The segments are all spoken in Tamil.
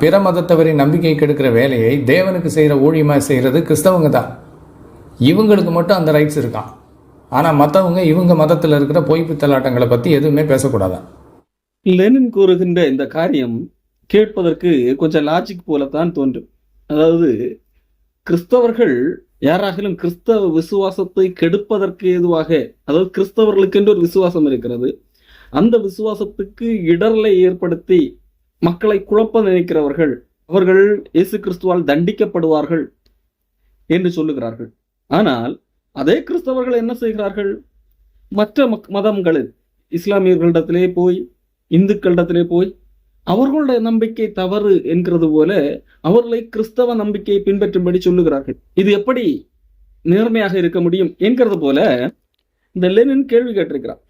பிற மதத்தவரின் நம்பிக்கை கெடுக்கிற வேலையை தேவனுக்கு செய்கிற ஊழியமாக செய்கிறது கிறிஸ்தவங்க தான் இவங்களுக்கு மட்டும் அந்த ரைட்ஸ் இருக்கான் ஆனால் மற்றவங்க இவங்க மதத்தில் இருக்கிற பொய் பித்தலாட்டங்களை பற்றி எதுவுமே பேசக்கூடாதான் லெனின் கூறுகின்ற இந்த காரியம் கேட்பதற்கு கொஞ்சம் லாஜிக் போலத்தான் தோன்றும். அதாவது கிறிஸ்தவர்கள் யாராகிலும் கிறிஸ்தவ விசுவாசத்தை கெடுப்பதற்கு ஏதுவாக அதாவது கிறிஸ்தவர்களுக்கென்று ஒரு விசுவாசம் இருக்கிறது அந்த விசுவாசத்துக்கு இடர்லை ஏற்படுத்தி மக்களை குழப்ப நினைக்கிறவர்கள் அவர்கள் இயேசு கிறிஸ்துவால் தண்டிக்கப்படுவார்கள் என்று சொல்லுகிறார்கள். ஆனால் அதே கிறிஸ்தவர்கள் என்ன செய்கிறார்கள்? மற்ற மக்- மதங்களில் இஸ்லாமியர்களிடத்திலே போய் இந்துக்களிடத்திலே போய் அவர்களுடைய நம்பிக்கை தவறு என்கிறது போல அவர்களை கிறிஸ்தவ நம்பிக்கையை பின்பற்றும்படி சொல்லுகிறார்கள். இது எப்படி நேர்மையாக இருக்க முடியும் என்கிறது போல இந்த லெனின் கேள்வி கேட்டிருக்கிறார்.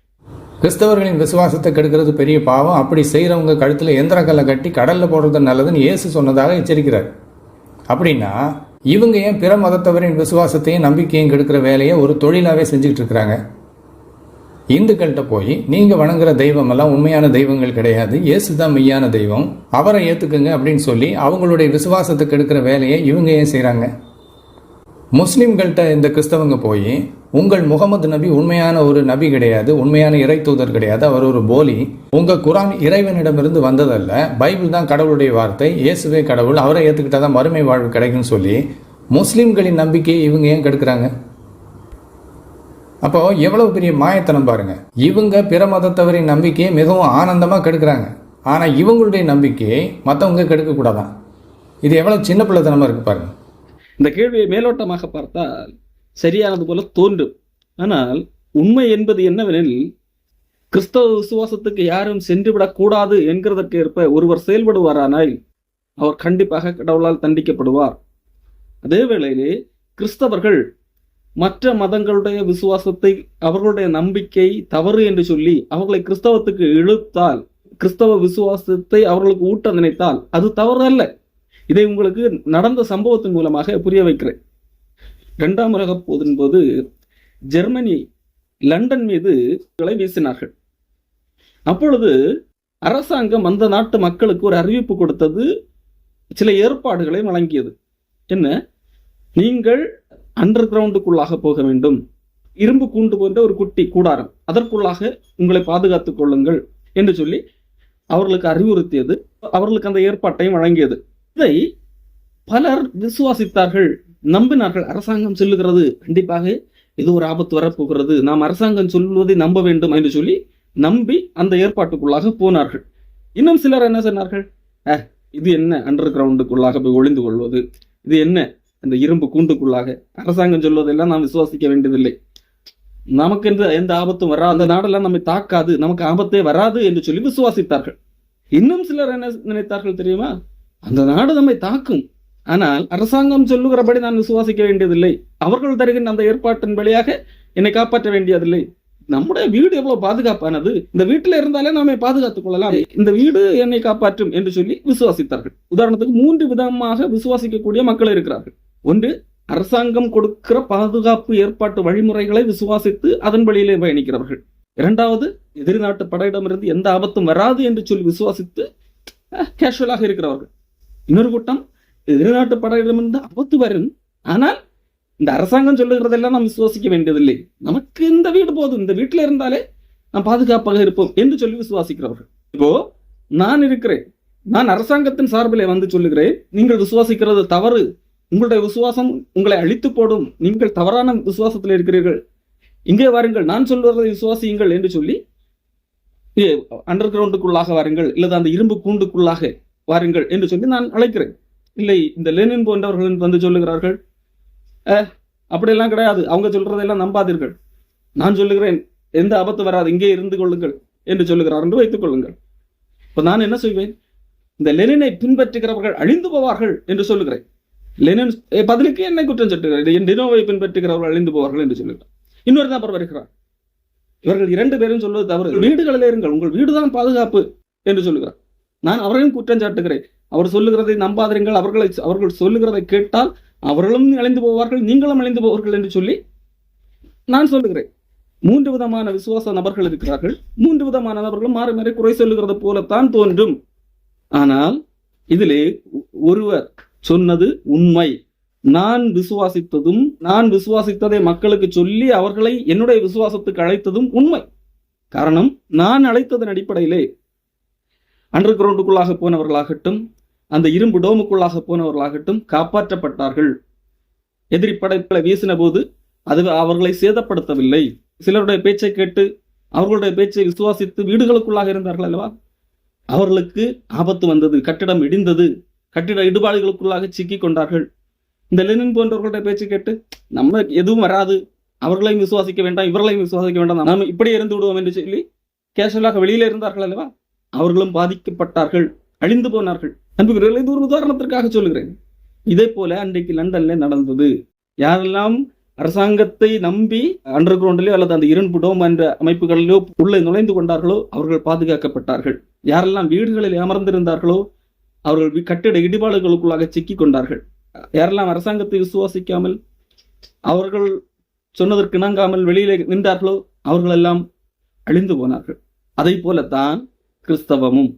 கிறிஸ்தவர்களின் விசுவாசத்தை கெடுக்கிறது பெரிய பாவம். அப்படி செய்கிறவங்க கழுத்தில் எந்திரக்கல்லை கட்டி கடலில் போடுறது நல்லதுன்னு இயேசு சொன்னதாக எச்சரிக்கிறார். அப்படின்னா இவங்க ஏன் பிற மதத்தவரின் விசுவாசத்தையும் நம்பிக்கையும் கெடுக்கிற வேலையை ஒரு தொழிலாகவே செஞ்சுக்கிட்டு இருக்கிறாங்க? இந்துக்கள்கிட்ட போய் நீங்கள் வணங்குற தெய்வமெல்லாம் உண்மையான தெய்வங்கள் கிடையாது. இயேசு தான் மெய்யான தெய்வம். அவரை ஏற்றுக்குங்க அப்படின்னு சொல்லி அவங்களுடைய விசுவாசத்தை கெடுக்கிற வேலையை இவங்க ஏன் செய்கிறாங்க முஸ்லீம்கள்கிட்ட இந்த கிறிஸ்தவங்க போய் உங்கள் முகமது நபி உண்மையான ஒரு நபி கிடையாது உண்மையான இறை தூதர் கிடையாது அவர் ஒரு போலி. உங்க குரான் இறைவனிடமிருந்து வந்ததல்ல. பைபிள் தான் கடவுளுடைய வார்த்தை. இயேசுவே கடவுள். அவரை ஏற்றுக்கிட்டா தான் மறுமை வாழ்வு கிடைக்கும்னு சொல்லி முஸ்லீம்களின் நம்பிக்கையை இவங்க ஏன் கெடுக்கிறாங்க? அப்போ எவ்வளவு பெரிய மாயத்தனம் பாருங்க. இவங்க பிற மதத்தவரின் நம்பிக்கையை மிகவும் ஆனந்தமா கெடுக்கிறாங்க. ஆனா இவங்களுடைய நம்பிக்கையை மற்றவங்க கெடுக்க கூடாதான் இது எவ்வளவு சின்ன பிள்ளைத்தனமா இருக்கு பாருங்க. இந்த கேள்வியை மேலோட்டமாக பார்த்தால் சரியானது போல தோன்றும். ஆனால் உண்மை என்பது என்னவெனில் கிறிஸ்தவ விசுவாசத்துக்கு யாரும் சென்றுவிடக்கூடாது என்கிறதற்கேற்ப என்கிறதற்கு ஏற்ப ஒருவர் செயல்படுவாரானால் அவர் கண்டிப்பாக கடவுளால் தண்டிக்கப்படுவார். அதே வேளையிலே கிறிஸ்தவர்கள் மற்ற மதங்களுடைய விசுவாசத்தை அவர்களுடைய நம்பிக்கை தவறு என்று சொல்லி அவர்களை கிறிஸ்தவத்துக்கு இழுத்தால் கிறிஸ்தவ விசுவாசத்தை அவர்களுக்கு ஊட்ட நினைத்தால் அது தவறு அல்ல இதை உங்களுக்கு நடந்த சம்பவத்தின் மூலமாக புரிய வைக்கிறேன். இரண்டாம் உலகப் போரின் போது ஜெர்மனி லண்டன் மீது களை வீசினார்கள். அப்பொழுது அரசாங்கம் அந்த நாட்டு மக்களுக்கு ஒரு அறிவிப்பு கொடுத்தது சில ஏற்பாடுகளை வழங்கியது. என்ன? நீங்கள் அண்டர் கிரவுண்டுக்குள்ளாக போக வேண்டும். இரும்பு கூண்டு போன்ற ஒரு குட்டி கூடாரம் அதற்குள்ளாக உங்களை பாதுகாத்துக் கொள்ளுங்கள் என்று சொல்லி அவர்களுக்கு அறிவுறுத்தியது. அவர்களுக்கு அந்த ஏற்பாட்டையும் வழங்கியது. இதை பலர் விசுவாசித்தார்கள் நம்பினார்கள். அரசாங்கம் சொல்லுகிறது கண்டிப்பாக இது ஒரு ஆபத்து வரப்போகிறது. நாம் அரசாங்கம் சொல்வதை நம்ப வேண்டும் என்று சொல்லி நம்பி அந்த ஏற்பாட்டுக்குள்ளாக போனார்கள். இன்னும் சிலர் என்ன சொன்னார்கள்? "அஹ், இது என்ன அண்டர் கிரவுண்டுக்குள்ளாக போய் ஒளிந்து கொள்வது? இது என்ன அந்த இரும்பு கூண்டுக்குள்ளாக? அரசாங்கம் சொல்வதெல்லாம் நாம் விசுவாசிக்க வேண்டியதில்லை. நமக்கு எந்த எந்த ஆபத்தும் வரா அந்த நாடெல்லாம் நம்மை தாக்காது. நமக்கு ஆபத்தே வராது என்று சொல்லி விசுவாசித்தார்கள். இன்னும் சிலர் என்ன நினைத்தார்கள் தெரியுமா? அந்த நாடு நம்மை தாக்கும். ஆனால் அரசாங்கம் சொல்லுகிறபடி நான் விசுவாசிக்க வேண்டியதில்லை. அவர்கள் தருகின்ற அந்த ஏற்பாட்டின் வழியாக என்னை காப்பாற்ற வேண்டியதில்லை. நம்முடைய வீடு எவ்வளவு பாதுகாப்பானது? இந்த வீட்டுல இருந்தாலே நாமே பாதுகாத்துக் கொள்ளலாம். இந்த வீடு என்னை காப்பாற்றும் என்று சொல்லி விசுவாசித்தார்கள். உதாரணத்துக்கு மூன்று விதமாக விசுவாசிக்கக்கூடிய மக்கள் இருக்கிறார்கள். ஒன்று அரசாங்கம் கொடுக்கிற பாதுகாப்பு ஏற்பாட்டு வழிமுறைகளை விசுவாசித்து அதன் வழியிலே பயணிக்கிறவர்கள். இரண்டாவது எதிர்நாட்டு படையிடமிருந்து எந்த ஆபத்தும் வராது என்று சொல்லி விசுவாசித்து கேஷுவலாக இருக்கிறவர்கள். இன்னொரு கூட்டம் எதிர்நாட்டு படையிடமிருந்து ஆபத்து வரும். ஆனால் இந்த அரசாங்கம் சொல்லுகிறதெல்லாம் நாம் விசுவாசிக்க வேண்டியதில்லை. நமக்கு இந்த வீடு போதும். இந்த வீட்டில் இருந்தாலே நாம் பாதுகாப்பாக இருப்போம் என்று சொல்லி விசுவாசிக்கிறவர்கள். இப்போ நான் இருக்கிறேன். நான் அரசாங்கத்தின் சார்பிலே வந்து சொல்லுகிறேன். நீங்கள் விசுவாசிக்கிறது தவறு. உங்களுடைய விசுவாசம் உங்களை அழித்து போடும். நீங்கள் தவறான விசுவாசத்தில் இருக்கிறீர்கள். இங்கே வாருங்கள். நான் சொல்வதை விசுவாசியுங்கள் என்று சொல்லி அண்டர் கிரவுண்டுக்குள்ளாக வாருங்கள். இல்லது அந்த இரும்பு கூண்டுக்குள்ளாக. வாருங்கள் என்று சொல்லி நான் அழைக்கிறேன். இல்லை இந்த லெனின் போன்றவர்கள் வந்து சொல்லுகிறார்கள். அப்படியெல்லாம் கிடையாது. அவங்க சொல்றதெல்லாம் நம்பாதீர்கள். நான் சொல்லுகிறேன் எந்த ஆபத்து வராது இங்கே இருந்து கொள்ளுங்கள் என்று சொல்லுகிறார் என்று வைத்துக் கொள்ளுங்கள். இப்ப நான் என்ன செய்வேன்? இந்த லெனினை பின்பற்றுகிறவர்கள் அழிந்து போவார்கள் என்று சொல்லுகிறேன். லெனின் பதிலுக்கு என்னை குற்றம் சொல்லுகிறேன் என் டினோவை பின்பற்றுகிறவர்கள் அழிந்து போவார்கள் என்று சொல்லுகிறார். இன்னொரு நபர் வருகிறார். இவர்கள் இரண்டு பேரும் சொல்வது தவறு. வீடுகளில் இருங்கள். உங்கள் வீடுதான் பாதுகாப்பு என்று சொல்லுகிறார். நான் அவரையும் குற்றம் சாட்டுகிறேன். அவர் சொல்லுகிறதை நம்பாதிருங்கள். அவர்களை அவர்கள் சொல்லுகிறதை கேட்டால் அவர்களும் அழிந்து போவார்கள் நீங்களும் அழிந்து போவார்கள் என்று சொல்லி நான் சொல்லுகிறேன். மூன்று விதமான விசுவாச நபர்கள் இருக்கிறார்கள். மூன்று விதமான நபர்களும் மாறி மாறி குறை சொல்லுகிறது போலத்தான் தோன்றும். ஆனால் இதிலே ஒருவர் சொன்னது உண்மை. நான் விசுவாசித்ததும் நான் விசுவாசித்ததை மக்களுக்கு சொல்லி அவர்களை என்னுடைய விசுவாசத்துக்கு அழைத்ததும் உண்மை. காரணம் நான் அழைத்ததன் அடிப்படையிலே அண்டர் கிரவுண்டுக்குள்ளாக போனவர்களாகட்டும் அந்த இரும்பு டோமுக்குள்ளாக போனவர்களாகட்டும் காப்பாற்றப்பட்டார்கள். எதிரி படைப்பில் வீசின போது அது அவர்களை சேதப்படுத்தவில்லை. சிலருடைய பேச்சை கேட்டு அவர்களுடைய பேச்சை விசுவாசித்து வீடுகளுக்குள்ளாக இருந்தார்கள் அல்லவா? அவர்களுக்கு ஆபத்து வந்தது கட்டிடம் இடிந்தது கட்டிட இடுபாடுகளுக்குள்ளாக சிக்கிக் கொண்டார்கள். இந்த லெனின் போன்றவர்களுடைய பேச்சு கேட்டு நம்ம எதுவும் வராது அவர்களையும் விசுவாசிக்க வேண்டாம் இவர்களையும் விசுவாசிக்க வேண்டாம் நாம இப்படியே இருந்து விடுவோம் என்று சொல்லி கேஷுவலாக வெளியில இருந்தார்கள் அல்லவா? அவர்களும் பாதிக்கப்பட்டார்கள் அழிந்து போனார்கள். அன்புகிறவர்களே இது ஒரு உதாரணத்திற்காக சொல்லுகிறேன். இதே போல அன்றைக்கு லண்டன்ல நடந்தது. யாரெல்லாம் அரசாங்கத்தை நம்பி அண்டர் கிரவுண்டிலோ அல்லது அந்த இரும்பு டோம் என்ற அமைப்புகளிலோ உள்ளே நுழைந்து கொண்டார்களோ அவர்கள் பாதுகாக்கப்பட்டார்கள். யாரெல்லாம் வீடுகளில் அமர்ந்திருந்தார்களோ அவர்கள் கட்டிட இடிபாடுகளுக்குள்ளாக சிக்கிக் கொண்டார்கள். யாரெல்லாம் அரசாங்கத்தை விசுவாசிக்காமல் அவர்கள் சொன்னதற்கு இணங்காமல் வெளியிலே நின்றார்களோ அவர்களெல்லாம் அழிந்து போனார்கள். அதை போலத்தான் கிறிஸ்தவமும்.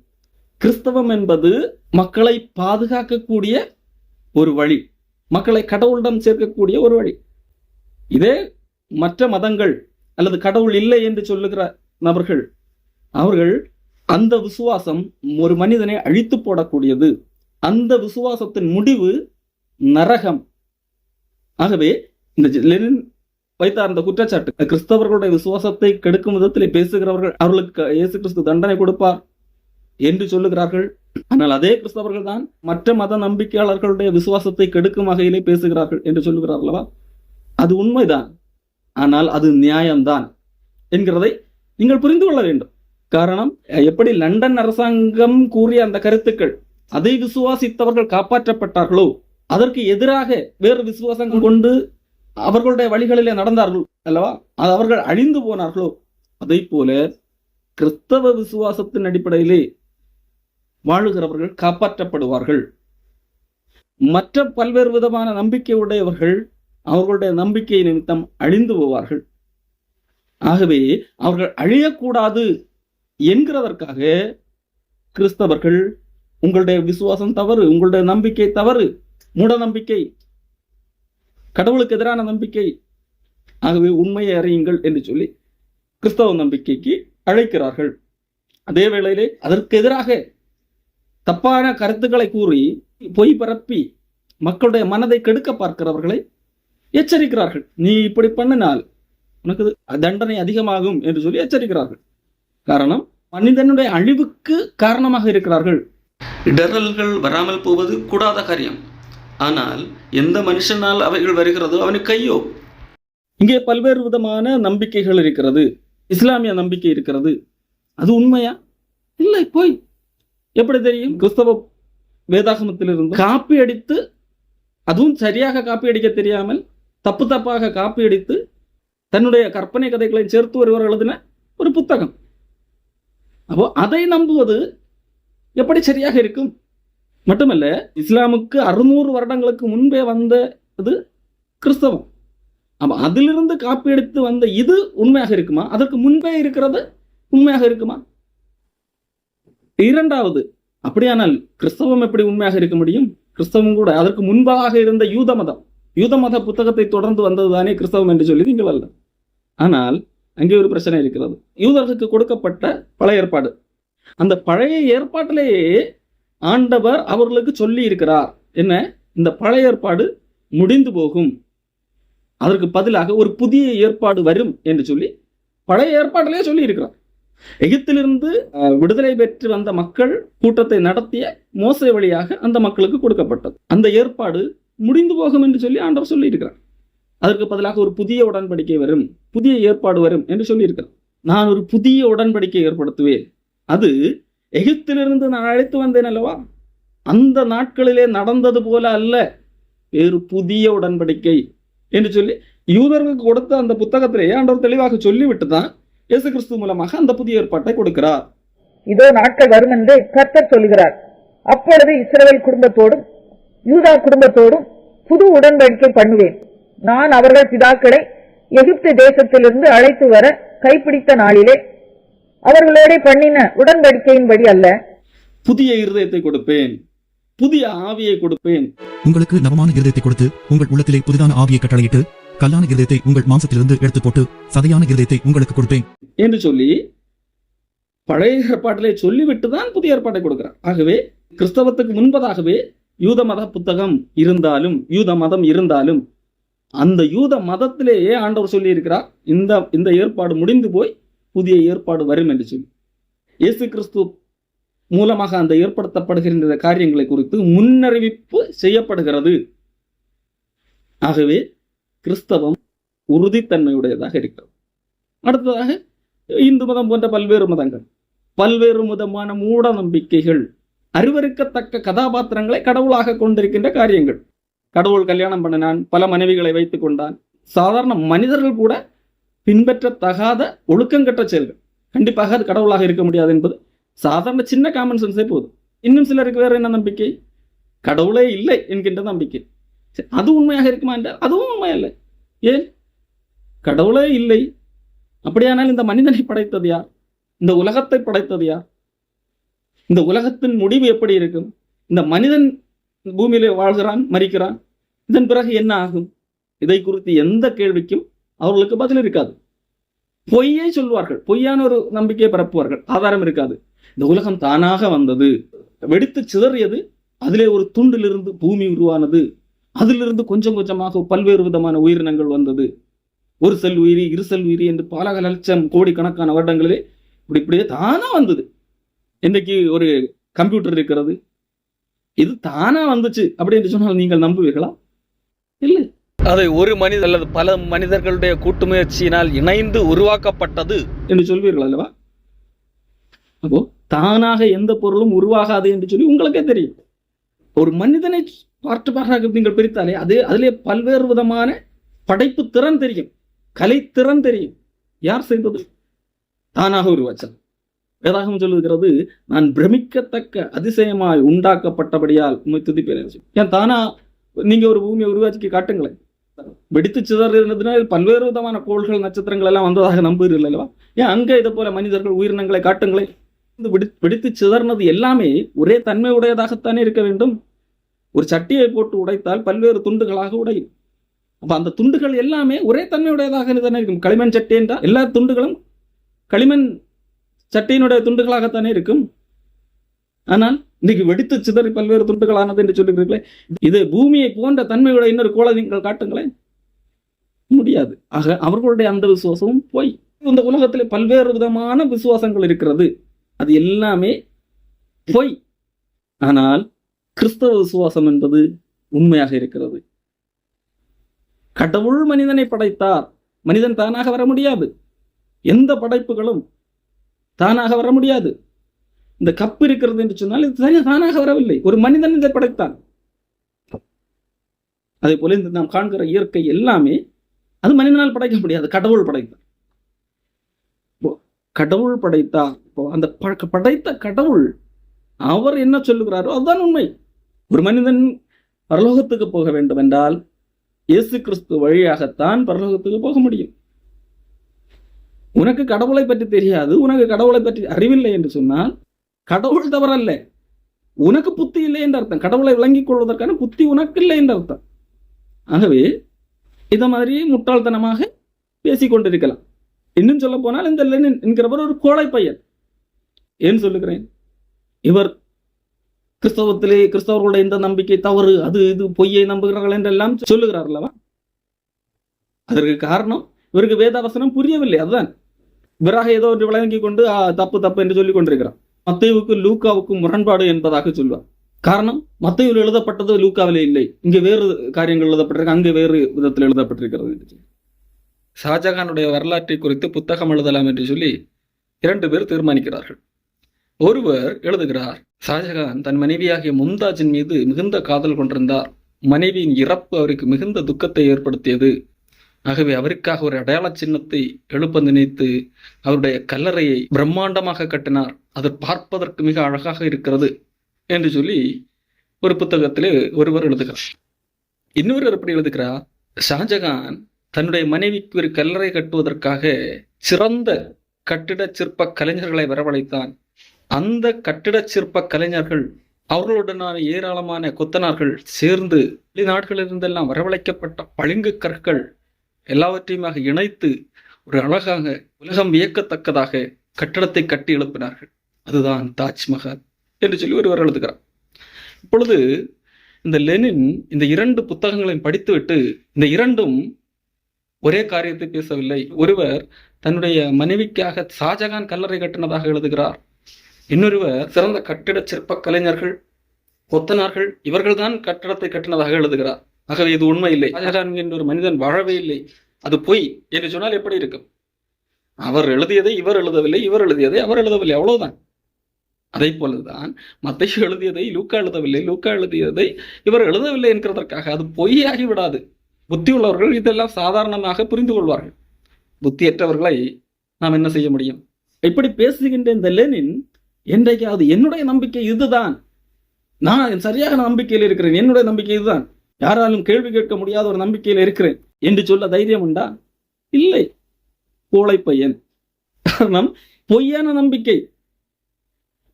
கிறிஸ்தவம் என்பது மக்களை பாதுகாக்கக்கூடிய ஒரு வழி. மக்களை கடவுளிடம் சேர்க்கக்கூடிய ஒரு வழி. இதே மற்ற மதங்கள் அல்லது கடவுள் இல்லை என்று சொல்லுகிற நபர்கள் அவர்கள் அந்த விசுவாசம் ஒரு மனிதனை அழித்து போடக்கூடியது. அந்த விசுவாசத்தின் முடிவு நரகம். ஆகவே இந்த லெனின் வைத்தார். அந்த குற்றச்சாட்டு. கிறிஸ்தவர்களுடைய விசுவாசத்தை கெடுக்கும் விதத்தில் பேசுகிறவர்கள் அவர்களுக்கு இயேசு கிறிஸ்து தண்டனை கொடுப்பார் என்று சொல்லுகிறார்கள். ஆனால் அதே கிறிஸ்தவர்கள் தான் மற்ற மத நம்பிக்கையாளர்களுடைய விசுவாசத்தை கெடுக்கும் வகையிலே பேசுகிறார்கள் என்று சொல்லுகிறார் அல்லவா? அது உண்மைதான். ஆனால் அது நியாயம்தான் என்கிறதை நீங்கள் புரிந்து கொள்ள வேண்டும். காரணம் எப்படி லண்டன் அரசாங்கம் கூறிய அந்த கருத்துக்கள் அதை விசுவாசித்தவர்கள் காப்பாற்றப்பட்டார்களோ அதற்கு எதிராக வேறு விசுவாசங்கள் கொண்டு அவர்களுடைய வழிகளிலே நடந்தார்கள் அல்லவா? அது அவர்கள் அழிந்து போனார்களோ? அதை போல கிறிஸ்தவ விசுவாசத்தின் அடிப்படையிலே வாழுகிறவர்கள் காப்பாற்றப்படுவார்கள். மற்ற பல்வேறு விதமான நம்பிக்கை உடையவர்கள் அவர்களுடைய நம்பிக்கை நிமித்தம் அழிந்து போவார்கள். ஆகவே அவர்கள் அழியக்கூடாது என்கிறதற்காக கிறிஸ்தவர்கள் உங்களுடைய விசுவாசம் தவறு உங்களுடைய நம்பிக்கை தவறு மூட நம்பிக்கை கடவுளுக்கு எதிரான நம்பிக்கை. ஆகவே உண்மையை அறியுங்கள் என்று சொல்லி கிறிஸ்தவ நம்பிக்கைக்கு அழைக்கிறார்கள். அதே வேளையிலே அதற்கு எதிராக தப்பான கருத்துக்களை கூறி பொய் பரப்பி மக்களுடைய மனதை கெடுக்க பார்க்கிறவர்களை எச்சரிக்கிறார்கள். நீ இப்படி பண்ணினால் உனக்கு தண்டனை அதிகமாகும் என்று சொல்லி எச்சரிக்கிறார்கள். காரணம் மனிதனுடைய அழிவுக்கு காரணமாக இருக்கிறார்கள். இடரல்கள் வராமல் போவது கூடாத காரியம். ஆனால் எந்த மனுஷனால் அவைகள் வருகிறதோ அவனுக்கு கையோ இங்கே பல்வேறு விதமான நம்பிக்கைகள் இருக்கிறது. இஸ்லாமிய நம்பிக்கை இருக்கிறது. அது உண்மையா? இல்லை போய். எப்படி தெரியும்? கிறிஸ்தவ வேதாகமத்திலிருந்து காப்பி அடித்து அதுவும் சரியாக காப்பி அடிக்க தெரியாமல் தப்பு தப்பாக காப்பி அடித்து தன்னுடைய கற்பனை கதைகளை சேர்த்து ஒருவர் எழுதின ஒரு புத்தகம். அப்போ அதை நம்புவது எப்படி சரியாக இருக்கும்? மட்டுமல்ல இஸ்லாமுக்கு அறுநூறு வருடங்களுக்கு முன்பே வந்தது கிறிஸ்தவம். அப்போ அதிலிருந்து காப்பி எடுத்து வந்த இது உண்மையாக இருக்குமா? அதற்கு முன்பே இருக்கிறது உண்மையாக இருக்குமா? இரண்டாவது அப்படியானால் கிறிஸ்தவம் எப்படி உண்மையாக இருக்க முடியும்? கிறிஸ்தவம் கூட அதற்கு முன்பாக இருந்த யூத மதம். யூத மத புத்தகத்தை தொடர்ந்து வந்ததுதானே கிறிஸ்தவம் என்று சொல்லி நீங்கள் அல்ல. ஆனால் அங்கே ஒரு பிரச்சனை இருக்கிறது. யூதர்களுக்கு கொடுக்கப்பட்ட பழைய ஏற்பாடு. அந்த பழைய ஏற்பாட்டிலேயே ஆண்டவர் அவர்களுக்கு சொல்லி இருக்கிறார் என்ன? இந்த பழைய ஏற்பாடு முடிந்து போகும். அதற்கு பதிலாக ஒரு புதிய ஏற்பாடு வரும் என்று சொல்லி பழைய ஏற்பாட்டிலேயே சொல்லி இருக்கிறார் எகிப்திலிருந்து விடுதலை பெற்று வந்த மக்கள் கூட்டத்தை நடத்திய மோசை வழியாக அந்த மக்களுக்கு கொடுக்கப்பட்டது. அந்த ஏற்பாடு முடிந்து போகும் என்று சொல்லி ஆண்டவர் சொல்லி இருக்கிறார் அதற்கு பதிலாக ஒரு புதிய உடன்படிக்கை வரும் புதிய ஏற்பாடு வரும் என்று சொல்லி இருக்கிறார் நான் ஒரு புதிய உடன்படிக்கை ஏற்படுத்துவேன். அது எகிப்திலிருந்து நான் அழைத்து வந்தேன் அல்லவா? அந்த நாட்களிலே நடந்தது போல அல்ல. வேறு புதிய உடன்படிக்கை என்று சொல்லி யூதர்களுக்கு கொடுத்த அந்த புத்தகத்திலேயே ஆண்டவர் தெளிவாக சொல்லிவிட்டு தான் இயேசு கிறிஸ்து மூலமாக அந்த புதிய ஏற்பாட்டை கொடுக்கிறார். இதோ நாட்கள் வரும் என்று கர்த்தர் சொல்கிறார் அப்பொழுது இஸ்ரவேல் குடும்பத்தோடும் யூதா குடும்பத்தோடும் புது உடன்படிக்கை பண்ணுவேன். நான் அவர்கள் பிதாக்களை எகிப்து தேசத்திலிருந்து அழைத்து வர கைப்பிடித்த நாளிலே அவர்களோட பண்ணின உடன்படிக்கையின்படி அல்ல. புதிய இருதயத்தை கொடுப்பேன். புதிய ஆவியை கொடுப்பேன். உங்களுக்கு நவமான இருதயத்தை கொடுத்து உங்கள் உள்ளத்திலே புதிதான ஆவியை கட்டளையிட்டு கல்லான இருதயத்தை உங்கள் மாம்சத்திலிருந்து எடுத்து போட்டு சதையான இருதயத்தை உங்களுக்கு கொடுப்பேன். என்று சொல்லி பழைய ஏற்பாட்டிலே சொல்லிவிட்டு தான் புதிய ஏற்பாட்டை கொடுக்கிறார். ஆகவே கிறிஸ்தவத்துக்கு முன்பதாகவே யூத மத புத்தகம் இருந்தாலும் யூத மதம் இருந்தாலும் அந்த யூத மதத்திலேயே ஆண்டவர் சொல்லி இருக்கிறார் இந்த இந்த ஏற்பாடு முடிந்து போய் புதிய ஏற்பாடு வரும் என்று சொல்லி. இயேசு கிறிஸ்து மூலமாக அந்த ஏற்படுத்தப்படுகின்ற காரியங்களை குறித்து முன்னறிவிப்பு செய்யப்படுகிறது. ஆகவே கிறிஸ்தவம் உறுதித்தன்மையுடையதாக இருக்கிறது. அடுத்ததாக இந்து மதம் போன்ற பல்வேறு மதங்கள் பல்வேறு விதமான மூட நம்பிக்கைகள் அறிவறுக்கத்தக்க கதாபாத்திரங்களை கடவுளாக கொண்டிருக்கின்ற காரியங்கள். கடவுள் கல்யாணம் பண்ணினான் பல மனைவிகளை வைத்துக் கொண்டான். சாதாரண மனிதர்கள் கூட பின்பற்றத்தகாத ஒழுக்கங்கட்ட செயல்கள். கண்டிப்பாக அது கடவுளாக இருக்க முடியாது என்பது சாதாரண சின்ன காமன் சென்ஸே போதும். இன்னும் சிலருக்கு வேற என்ன நம்பிக்கை? கடவுளே இல்லை என்கின்ற நம்பிக்கை. அது உண்மையாக இருக்குமா என்றால் அதுவும் உண்மை ஏன்? கடவுளே இல்லை. அப்படியானால் இந்த மனிதனை படைத்தது யார்? இந்த உலகத்தை படைத்தது யார்? இந்த உலகத்தின் முடிவு எப்படி இருக்கும்? இந்த மனிதன் பூமியிலே வாழ்கிறான் மறிக்கிறான். இதன் பிறகு என்ன ஆகும்? இதை குறித்து எந்த கேள்விக்கும் அவர்களுக்கு பதில் இருக்காது. பொய்யை சொல்வார்கள். பொய்யான ஒரு நம்பிக்கையை பரப்புவார்கள். ஆதாரம் இருக்காது. இந்த உலகம் தானாக வந்தது. வெடித்து சிதறியது அதிலே ஒரு துண்டிலிருந்து பூமி உருவானது. அதிலிருந்து கொஞ்சம் கொஞ்சமாக பல்வேறு விதமான உயிரினங்கள் வந்தது. ஒரு செல் உயிரி இரு செல் உயிரி என்று பல லட்சம் கோடிக்கணக்கான வருடங்களிலே இப்படி இப்படியே தானா வந்தது. இன்றைக்கு ஒரு கம்ப்யூட்டர் இருக்கிறது. இது தானா வந்துச்சு. அப்படின்னு சொன்னால் நீங்கள் நம்புவீர்களா? இல்லை. அதை ஒரு மனிதர் அல்லது பல மனிதர்களுடைய கூட்டு முயற்சியினால் இணைந்து உருவாக்கப்பட்டது. என்று சொல்வீர்கள் அல்லவா? அப்போ தானாக எந்த பொருளும் உருவாகாது என்று சொல்லி உங்களுக்கே தெரியும். ஒரு மனிதனை பார்த்து பார்க்க நீங்கள் பிரித்தாலே அது அதிலே பல்வேறு விதமான படைப்பு திறன் தெரியும். கலைத்திறன் தெரியும். யார் செய்தது? தானாக உருவாச்சல். வேதாகம் சொல்லுகிறது நான் பிரமிக்கத்தக்க அதிசயமாய் உண்டாக்கப்பட்டபடியால் உண்மை துதிப்பேன் ஏன் தானா? நீங்க ஒரு பூமியை உருவாக்கி காட்டுங்களேன். வெடித்து சிதறினதுனால் பல்வேறு விதமான கோள்கள் நட்சத்திரங்கள் எல்லாம் வந்ததாக நம்புகிறீர்கள் அல்லவா? ஏன் அங்கே இதை போல மனிதர்கள் உயிரினங்களை காட்டுங்களை இந்த வெடி வெடித்து சிதறினது எல்லாமே ஒரே தன்மை உடையதாகத்தானே இருக்க வேண்டும்? ஒரு சட்டியை போட்டு உடைத்தால் பல்வேறு துண்டுகளாக உடையும். அப்போ அந்த துண்டுகள் எல்லாமே ஒரே தன்மையுடையதாக தானே இருக்கும். களிமண் சட்டி என்றால் எல்லா துண்டுகளும் களிமண் சட்டியினுடைய துண்டுகளாகத்தானே இருக்கும். ஆனால் இன்னைக்கு வெடித்து சிதறி பல்வேறு துண்டுகளானது என்று சொல்லுகிறீர்களே. இது பூமியை போன்ற தன்மையுடைய இன்னொரு கோலை நீங்கள் காட்டுங்களேன். முடியாது. ஆக அவர்களுடைய அந்த விசுவாசமும் போய். இந்த உலகத்தில் பல்வேறு விதமான விசுவாசங்கள் இருக்கிறது. அது எல்லாமே பொய். ஆனால் கிறிஸ்தவ விசுவாசம் என்பது உண்மையாக இருக்கிறது. கடவுள் மனிதனை படைத்தார். மனிதன் தானாக வர முடியாது. எந்த படைப்புகளும் தானாக வர முடியாது. இந்த கப் இருக்கிறது என்று சொன்னால் இது தனி- தானாக வரவில்லை. ஒரு மனிதன் இதை படைத்தான். அதே போல இந்த நாம் காண்கிற இயற்கை எல்லாமே அது மனிதனால் படைக்க முடியாது கடவுள் படைத்தார். கடவுள் படைத்தார். இப்போ அந்த படைத்த கடவுள் அவர் என்ன சொல்லுகிறாரோ அதுதான் உண்மை. ஒரு மனிதன் பரலோகத்துக்கு போக வேண்டும் என்றால் இயேசு கிறிஸ்து வழியாகத்தான் பரலோகத்துக்கு போக முடியும். உனக்கு கடவுளை பற்றி தெரியாது உனக்கு கடவுளை பற்றி அறிவில்லை என்று சொன்னால் கடவுள் தவறல்ல. உனக்கு புத்தி இல்லை என்ற அர்த்தம். கடவுளை விளங்கிக் கொள்வதற்கான புத்தி உனக்கு இல்லை என்ற அர்த்தம். ஆகவே இதை மாதிரி முட்டாள்தனமாக பேசிக்கொண்டிருக்கலாம் இன்னும் சொல்ல போனால் இந்த லெனின் என்கிறவர் ஒரு கோழை பையன். ஏன் சொல்லுகிறேன்? இவர் கிறிஸ்தவத்திலே கிறிஸ்தவர்களுடைய இந்த நம்பிக்கை தவறு அது இது பொய்யை நம்புகிறார்கள் என்றெல்லாம் சொல்லுகிறார் அல்லவா அதற்கு காரணம் இவருக்கு வேதாவசனம் புரியவில்லை அதுதான். இவராக ஏதோ ஒன்று விளங்கி கொண்டு தப்பு தப்பு என்று சொல்லிக் கொண்டிருக்கிறார் மத்தேயுவுக்கும் லூக்காவுக்கும் முரண்பாடு என்பதாக சொல்வார். காரணம் மத்தையில் எழுதப்பட்டது லூக்காவிலே இல்லை. இங்கே வேறு காரியங்கள் எழுதப்பட்டிருக்கு அங்கே வேறு விதத்தில் எழுதப்பட்டிருக்கிறது. என்று ஷாஜகானுடைய வரலாற்றை குறித்து புத்தகம் எழுதலாம் என்று சொல்லி இரண்டு பேர் தீர்மானிக்கிறார்கள். ஒருவர் எழுதுகிறார் ஷாஜகான் தன் மனைவியாகிய மும்தாஜின் மீது மிகுந்த காதல் கொண்டிருந்தார். மனைவியின் இறப்பு அவருக்கு மிகுந்த துக்கத்தை ஏற்படுத்தியது. ஆகவே அவருக்காக ஒரு அடையாள சின்னத்தை எழுப்ப நினைத்து அவருடைய கல்லறையை பிரம்மாண்டமாக கட்டினார். அது பார்ப்பதற்கு மிக அழகாக இருக்கிறது என்று சொல்லி ஒரு புத்தகத்திலே ஒருவர் எழுதுகிறார். இன்னொருவர் எப்படி எழுதுகிறார் ஷாஜகான் தன்னுடைய மனைவிக்கு ஒரு கல்லறை கட்டுவதற்காக சிறந்த கட்டிட சிற்ப கலைஞர்களை வரவழைத்தான். அந்த கட்டிட சிற்ப கலைஞர்கள் அவர்களுடனான ஏராளமான கொத்தனார்கள் சேர்ந்து வெளிநாடுகளிலிருந்தெல்லாம் வரவழைக்கப்பட்ட பளிங்கு கற்கள் எல்லாவற்றையுமாக இணைத்து ஒரு அழகாக உலகம் வியக்கத்தக்கதாக கட்டடத்தை கட்டி எழுப்பினார்கள். அதுதான் தாஜ்மஹால் என்று சொல்லி ஒருவர் எழுதுகிறார். இப்பொழுது இந்த லெனின் இந்த இரண்டு புத்தகங்களையும் படித்துவிட்டு இந்த இரண்டும் ஒரே காரியத்தை பேசவில்லை. ஒருவர் தன்னுடைய மனைவிக்காக ஷாஜகான் கல்லறை கட்டினதாக எழுதுகிறார். இன்னொருவர் சிறந்த கட்டிட சிற்ப கலைஞர்கள் கொத்தனார்கள் இவர்கள்தான் கட்டடத்தை கட்டினதாக எழுதுகிறார். ஆகவே இது உண்மை இல்லை. ஷாஜகான் என்ற ஒரு மனிதன் வாழவே இல்லை. அது பொய் என்று சொன்னால் எப்படி இருக்கும்? அவர் எழுதியதை இவர் எழுதவில்லை இவர் எழுதியதை அவர் எழுதவில்லை. அவ்வளவுதான். அதை போலதான் மத்தையு எழுதியதை லூக்கா எழுதவில்லை லூக்கா எழுதியதை இவர் எழுதவில்லை என்கிறதற்காக அது பொய்யாகி விடாது. புத்தி உள்ளவர்கள் இதெல்லாம் சாதாரணமாக புரிந்து கொள்வார்கள். புத்தியற்றவர்களை நாம் என்ன செய்ய முடியும்? இப்படி பேசுகின்ற இந்த லெனின் என்றைக்காவது என்னுடைய நம்பிக்கை இதுதான். நான் சரியாக நம்பிக்கையில் இருக்கிறேன். என்னுடைய நம்பிக்கை இதுதான். யாராலும் கேள்வி கேட்க முடியாத ஒரு நம்பிக்கையில் இருக்கிறேன் என்று சொல்ல தைரியம் உண்டா? இல்லை. கோழை பையன். காரணம் பொய்யான நம்பிக்கை.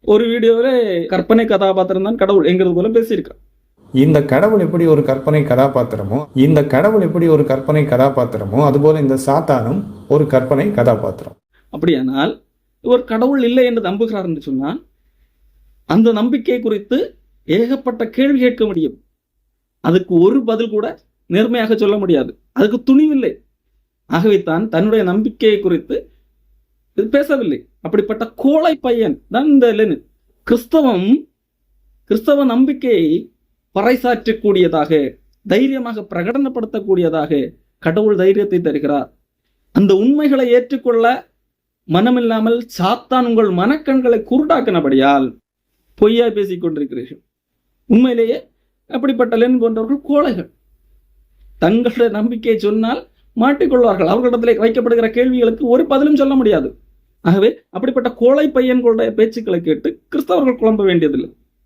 ஒரு வீடியோவில் கற்பனை கதாபாத்திரம் தான் கடவுள் என்கிறது போல பேசியிருக்கான் இந்த கடவுள் எப்படி ஒரு கற்பனை கதாபாத்திரமோ இந்த கடவுள் எப்படி ஒரு கற்பனை கதாபாத்திரமோ அதுபோல இந்த சாத்தானும் ஒரு கற்பனை கதாபாத்திரம். அப்படியானால் இவர் கடவுள் இல்லை என்று நம்புகிறார் என்று சொன்னால் அந்த நம்பிக்கை குறித்து ஏகப்பட்ட கேள்வி கேட்க முடியும். அதுக்கு ஒரு பதில் கூட நேர்மையாக சொல்ல முடியாது. அதுக்கு துணிவில்லை. ஆகவே தான் தன்னுடைய நம்பிக்கையை குறித்து இது பேசவில்லை. அப்படிப்பட்ட கோழை பையன் தான் இந்த லெனின் கிறிஸ்தவம் கிறிஸ்தவ நம்பிக்கையை பறைசாற்றக்கூடியதாக தைரியமாக பிரகடனப்படுத்தக்கூடியதாக கடவுள் தைரியத்தை தருகிறார். அந்த உண்மைகளை ஏற்றுக்கொள்ள மனமில்லாமல் சாத்தான் உங்கள் மனக்கண்களை குருடாக்கினபடியால் பொய்யா பேசிக் கொண்டிருக்கிறீர்கள் உண்மையிலேயே அப்படிப்பட்ட லென் போன்றவர்கள் கோழைகள். தங்களுடைய நம்பிக்கையை சொன்னால் மாட்டிக்கொள்வார்கள். அவர்களிடத்திலே வைக்கப்படுகிற கேள்விகளுக்கு ஒரு பதிலும் சொல்ல முடியாது. ஆகவே அப்படிப்பட்ட கோழை பையன்களுடைய பேச்சுக்களை கேட்டு கிறிஸ்தவர்கள் குழம்ப வேண்டியதில்லை.